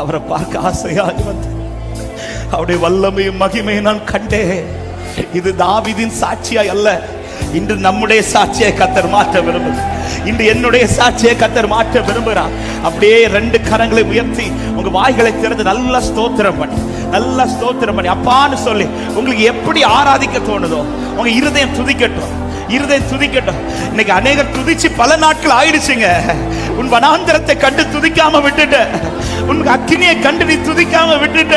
அவரை பார்க்க ஆசையாகி வந்தேன். அவருடைய வல்லமையும் மகிமையும் நான் கண்டேன். இது தாவிதின் சாட்சியாய் அல்ல. இன்று நம்முடைய சாட்சியை கத்தர் மாற்ற விரும்புது இன்று என்னுடைய சாட்சியை கத்தர் மாற்ற விரும்புகிறார். அப்படியே ரெண்டு கரங்களை உயர்த்தி உங்க வாய்களை திறந்து நல்லா ஸ்தோத்திரம் பண்ணி நல்லா ஸ்தோத்திரம் பண்ணி அப்பான்னு சொல்லி உங்களுக்கு எப்படி ஆராதிக்க தோணுதோ உங்க இருதயம் துதிக்கட்டும் இருதயம் துதிக்கட்டும். இன்னைக்கு அநேகர் துதிச்சு பல நாட்கள் ஆயிடுச்சுங்க. உன் வனாந்திரத்தை கண்டு துதிக்காம விட்டுட்டு உன் அக்கினியை கண்டு நீ துதிக்காம விட்டுட்ட.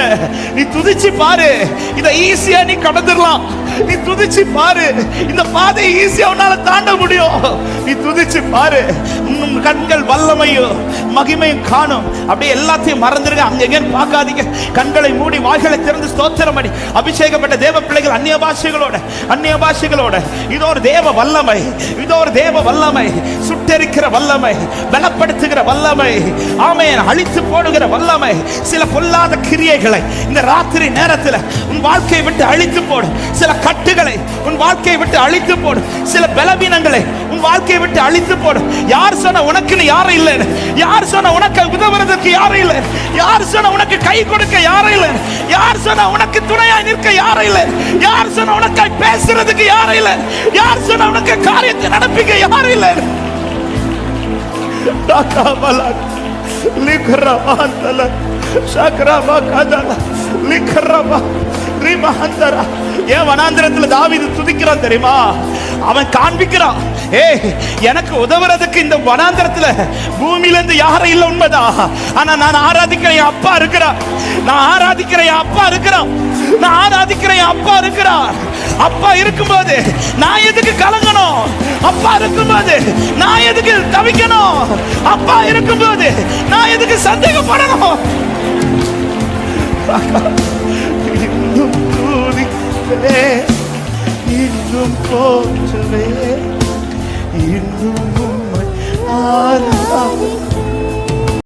நீ துதிச்சு பாரு. இதை ஈஸியா நீ கடந்துடலாம். நீ துதிச்சு பாரு. இந்த பாதையை ஈஸியா உன்னால தாண்ட முடியும். நீ துதிச்சு பாரு. உன் கண்கள் வல்லமையும் மகிமையும் காணும். அப்படியே எல்லாத்தையும் மறந்துருங்க அங்க எங்கன்னு பார்க்காதீங்க. கண்களை மூடி வாய்களை திறந்து ஸ்தோத்திரம் பண்ணி. அபிஷேகப்பட்ட தேவ பிள்ளைகள் அந்நிய பாஷைகளோட அந்நிய பாஷைகளோட இதோ ஒரு தேவ வல்லமை இதோ ஒரு தேவ வல்லமை சுட்டெரிக்கிற வல்லமை பலப்படுத்துகிற வல்லமை. ஆமையன் அழித்து போடுகிற வல்லமை சில பொல்லாத கிரியைகளை இந்த ராத்திரி நேரத்தில் உன் வாழ்க்கையை விட்டு அழித்து போடும் சில கட்டுகளை உன் வாழ்க்கையை விட்டு அழித்து போடும் சில பலவீனங்களை உன் வாழ்க்கையை விட்டு அழித்து போடும் யார் சொன்ன உனக்குன்னு யாரும் இல்லை. யார் சொன்ன உனக்கு உதவுறதுக்கு யாரும் இல்லை. யார் சொன்ன உனக்கு கை கொடுக்க யாரும் இல்லை. யார் சொன்ன உனக்கு துணையாய் நிற்க யாரும் இல்லை. யார் சொன்ன உனக்கு பேசுறதுக்கு யாரும் இல்லை. யார் சொன்ன உனக்கு காரியத்தை நடப்பிக்க யாரும் இல்லை. லிக்ரமாந்தல சக்ரமா கதல லிக்ரமா ரிமஹந்தரா ஏன் வனாந்திரத்துல தாவிது துதிக்கிறான் தெரியுமா? அவன் காண்பிக்கிறான் ஏய் எனக்கு உதவுறதுக்கு இந்த வனாந்திரத்துல பூமியில இருந்து யாரும் இல்ல உண்மைதா? ஆனா நான் ஆராதிக்கிற என் அப்பா இருக்கிறான் நான் ஆராதிக்கிற என் அப்பா இருக்கிறான். நான் ஆராதிக்கிற என் அப்பா இருக்கிறான் அப்பா இருக்கும்போது நான் எதுக்கு கல அப்பா இருக்கும்போது நான் எதுக்கு தவிக்கணும்? அப்பா இருக்கும்போது நான் எதுக்கு சந்தேகப்படணும்? இன்னும் தூதிக்கவே இன்னும் போற்றவே இன்னும் உண்மை ஆராதிக்கவே